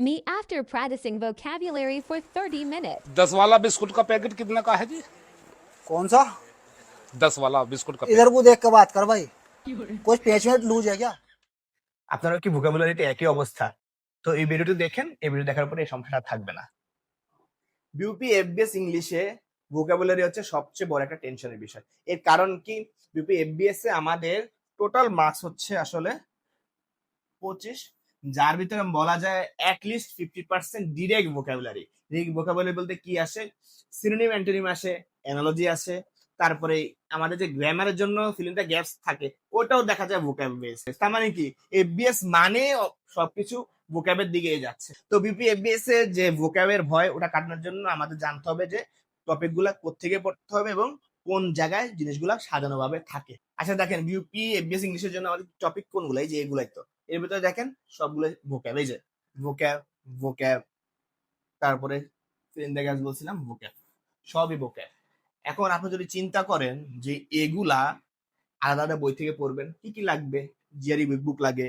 Me after practicing vocabulary for 30 minutes. दस वाला biscuit का पैकेट कितने का है जी कौन सा दस वाला बिस्कुट का इधर को देख के बात कर भाई कुछ पेच में लूज है क्या আপনারও কি ভোকাবুলারিতে একই অবস্থা তো এই ভিডিওটি দেখেন এই ভিডিও দেখার পরে এই সমস্যাটা থাকবে না বিউপি এফবিএস ইংলিশে ভোকাবুলারি হচ্ছে সবচেয়ে বড় একটা টেনশনের বিষয় এর কারণ কি বিউপি এফবিএস এ আমাদের টোটাল মার্কস হচ্ছে আসলে পঁচিশ যার ভিতরে বলা যায় at least fifty percent direct vocabulary direct vocabulary বলতে কি আসে? সিনোনিম অ্যান্টোনিম আসে অ্যানালজি আসে। তারপরে আমাদের যে গ্রামারের জন্য ফিলিংটা গ্যাপস থাকে, ওটাও দেখা যায় ভোকাব বেস তার মানে কি? এফবিএস মানে সবকিছু ভোকাবের দিকে যাচ্ছে। তো বিপি এফবিএস এর যে ভোকাবের ভয়, ওটা কাটানোর জন্য আমাদের জানতে হবে যে টপিকগুলা কোথেকে পড়তে হবে এবং কোন জায়গায় জিনিসগুলা সাজানো ভাবে থাকে? আচ্ছা দেখেন বিউপি এফবিএস ইংলিশের জন্য আমাদের টপিক কোনগুলো যে এগুলাই তো। এর ভিতরে দেখেন সবগুলো ভোকাব এই যে ভোকাব ভোকাব তারপরে ইন্দাগাস বলছিলাম ভোকাব সবই ভোকাব এখন আপনি যদি চিন্তা করেন যে এগুলা আলাদা আলাদা বই থেকে পড়বেন, কি কি লাগবে? জিআরই বুক লাগে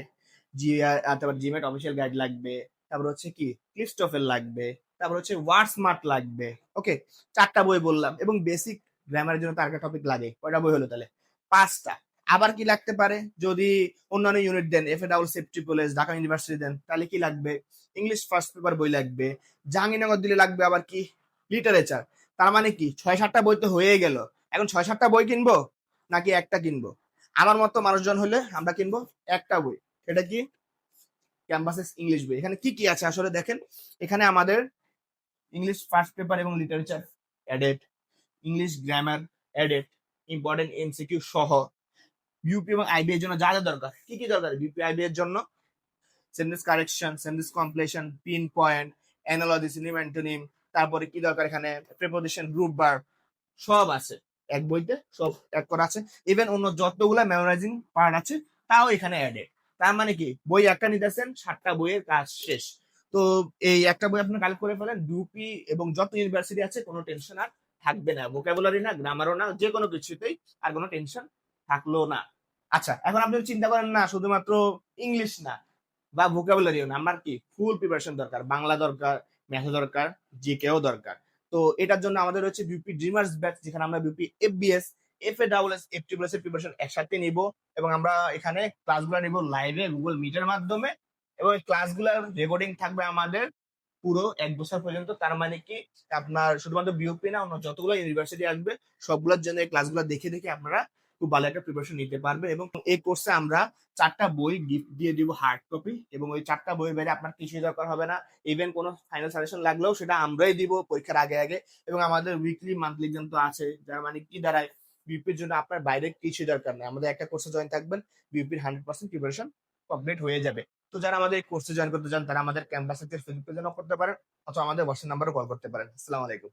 জিআর তারপর জিমেট অফিসিয়াল গাইড লাগবে, তারপর হচ্ছে কি? ক্লিপস্টফেল লাগবে, তারপর হচ্ছে ওয়ার্ড স্মার্ট লাগবে ওকে চারটা বই বললাম, এবং বেসিক গ্রামারের জন্য তার একটা টপিক লাগে। কয়টা বই হলো তাহলে। পাঁচটা। আবার কি লাগতে পারে? যদি অন্যান্য unit then F A double safety college Dhaka university দেন, তাহলে কি লাগবে? ইংলিশ ফার্স্ট পেপার বই লাগবে। জাহাঙ্গীরনগর দিলে লাগবে আবার কি? লিটারেচার তার মানে কি? ছয় সাতটা বই তো হয়ে গেল। এখন ছয় সাতটা বই কিনবো? নাকি একটা কিনবো? আমার মতো মানুষজন হলে আমরা কিনবো একটা বই। এটা কি? ক্যাম্পাসেস ইংলিশ বই। এখানে কি কি আছে? আসলে দেখেন, এখানে আমাদের ইংলিশ ফার্স্ট পেপার এবং literature added English grammar added important MCQ সহ ইউপি এবং আইবি এর জন্য যা যা দরকার, কি কি দরকার? ইউপি আইবি এর জন্য sentence correction sentence completion pinpoint analogy synonym antonym তারপরে কি দরকার এখানে? প্রিপোজিশন গ্রুপ বার সব আছে। এক বইতে সব এক করা আছে। ইভেন অন্য যতগুলা মেমোরাইজিং পার্ট আছে, তাও এখানে অ্যাডেড তার মানে কি? বই একটা নিতেছেন, সাতটা বইয়ের কাজ শেষ। তো এই একটা বই আপনি কালেক্ট করে ফেলেন ইউপি এবং যত ইউনিভার্সিটি আছে, কোনো টেনশন আর থাকবে না ভোকাবুলারি না গ্রামারও না যে কোনো কিছুতেই আর কোনো টেনশন থাকল না। আচ্ছা এখন আপনি চিন্তা করেন না, শুধুমাত্র ইংলিশ না, বা ভোকাবুলারিও না, আমার কি ফুল প্রিপারেশন দরকার, বাংলা দরকার ম্যাথ দরকার জিকেও দরকার। তো এটার জন্য আমাদের হচ্ছে বিউপি ড্রিমার্স ব্যাচ যেখানে আমরা BUP FBS F A double S F triple S এর প্রিপারেশন একসাথে নিব, এবং আমরা এখানে ক্লাসগুলো নিব লাইভে গুগল মিটের মাধ্যমে, এবং ক্লাসগুলোর রেকর্ডিং থাকবে আমাদের পুরো এক বছর পর্যন্ত তার মানে কি আপনার শুধুমাত্র বিওপি না, অন্য যতগুলো ইউনিভার্সিটি আসবে, সবগুলোর জন্য এই ক্লাসগুলো দেখে দেখে আপনারা খুব ভালো একটা প্রিপারেশন নিতে পারবে এবং এই কোর্সে আমরা চারটা বই গিফট দিয়ে দিব হার্ড কপি এবং ওই চারটা বইয়ের বাইরে আপনার কিছুই দরকার হবে না। ইভেন কোনো ফাইনাল সাজেশন লাগলেও সেটা আমরাই দিব পরীক্ষার আগে আগে এবং আমাদের উইকলি মান্থলি এক্সাম তো আছে, যার মানে কি দাঁড়ায় বিপির জন্য আপনার বাইরে কিছু দরকার নেই। আমাদের একটা কোর্সে জয়েন থাকবেন বিপির হান্ড্রেড পার্সেন্ট প্রিপারেশন কমপ্লিট হয়ে যাবে। তো যারা আমাদের কোর্সে জয়েন করতে চান, তারা আমাদের ক্যাম্পাসে ফেসবুক পেজে করতে পারেন, অথবা আমাদের হোয়াটসঅ্যাপ নাম্বারও কল করতে পারেন। আসসালামু আলাইকুম।